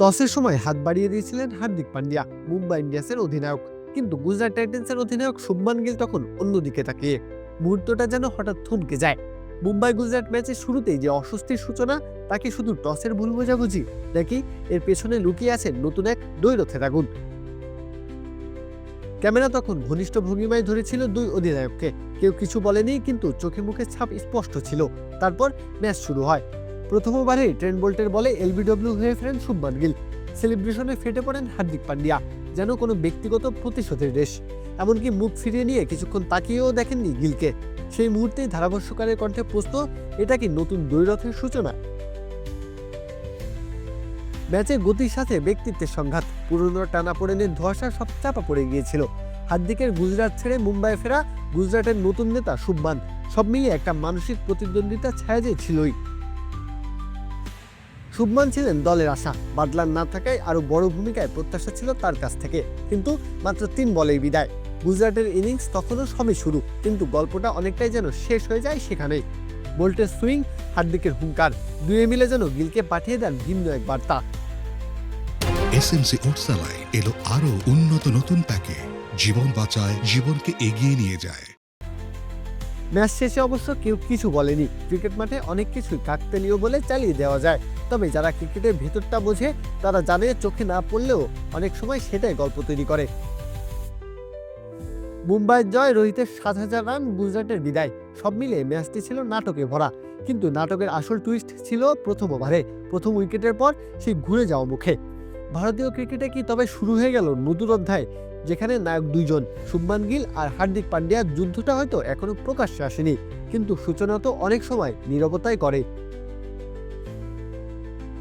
টসের সময় হাত বাড়িয়ে দিয়েছিলেন হার্দিক পান্ডিয়া, মুম্বাই ইন্ডিয়ান্সের অধিনায়ক। কিন্তু গুজরাট টাইটেন্সের অধিনায়ক শুভমান গিল তখন অন্যদিকে তাকিয়ে। মুহূর্তটা যেন হঠাৎ থমকে যায়। মুম্বাই গুজরাট ম্যাচের শুরুতেই যে অস্বস্তির সূচনা, তাকে শুধু টসের ভুল বোঝাবুঝি, নাকি এর পেছনে লুকিয়ে আছে নতুন এক দৈরথের আগুন ক্যামেরা তখন ঘনিষ্ঠ ভঙ্গিমায় ধরেছিল দুই অধিনায়ককে। কেউ কিছু বলেনি, কিন্তু চোখে মুখে ছাপ স্পষ্ট ছিল। তারপর ম্যাচ শুরু হয়। প্রথম ট্রেন বোল্টের বলে এলবিডব্লিউ হয়ে ফেরেন শুভমান গিল। সেলিব্রেশনে ফেটে পড়েন হার্দিক পান্ডিয়া, যেন কোনো ব্যক্তিগত প্রতিশোধের রেশ। এমনকি মুখ ফিরিয়ে নিয়ে কিছুক্ষণ তাকিয়েও দেখেননি গিলকে। সেই মুহূর্তেই ধারাভাষ্যকারের কণ্ঠে প্রশ্ন, এটা কি নতুন দৈরথের সূচনা? ম্যাচে গতির সাথে ব্যক্তিত্বের সংঘাত। পুরনো টানাপোড়েনের ধোঁয়াশা সব চাপা পড়ে গিয়েছিল। হার্দিকের গুজরাট ছেড়ে মুম্বাই ফেরা গুজরাটের নতুন নেতা শুভমান। সব মিলিয়ে একটা মানসিক প্রতিদ্বন্দ্বিতা ছায়া যে ছিলই। শুভমান ছিলেন দলের আশা। বাদলার না থাকায় আরও বড় ভূমিকায় প্রত্যাশা ছিল তার কাছ থেকে। কিন্তু মাত্র তিন বলেই বিদায়। গুজরাটের ইনিংস তখনও সবে শুরু কিন্তু গল্পটা অনেকটাই যেন শেষ হয়ে যায় সেখানেই। বোল্টের সুইং হার্দিকের হুঙ্কার দুয়ে মিলে যেন গিলকে পাঠিয়ে দেন ভিন্ন এক বার্তা। এসএমসি ওটসালাই এলো আরও উন্নত নতুন প্যাকে। জীবন বাঁচায় জীবনকে এগিয়ে নিয়ে যায়। ম্যাচ শেষে অবশ্য কেউ কিছু বলেনি। ক্রিকেট মাঠে অনেক কিছুই কাকতালীয় বলে চালিয়ে দেওয়া যায়। তবে যারা ক্রিকেটের ভেতরটা বোঝে, তারা জানে চোখে না পড়লেও অনেক সময় সেটাই গল্প তৈরি করে। মুম্বাইয়ের জয়, রোহিতের সাত হাজার রান, গুজরাটের বিদায়, সব মিলে ম্যাচটি ছিল নাটকে ভরা। কিন্তু নাটকের আসল টুইস্ট ছিল প্রথম ওভারে। প্রথম উইকেটের পর সেই ঘুরে যাওয়া মুখে। ভারতীয় ক্রিকেটে কি তবে শুরু হয়ে গেল নতুন অধ্যায়, যেখানে নায়ক দুইজন, শুভমান গিল আর হার্দিক পান্ডিয়ার যুদ্ধটা হয়তো এখনও প্রকাশ্যে আসেনি। কিন্তু সূচনা তো অনেক সময় নীরবতাই করে।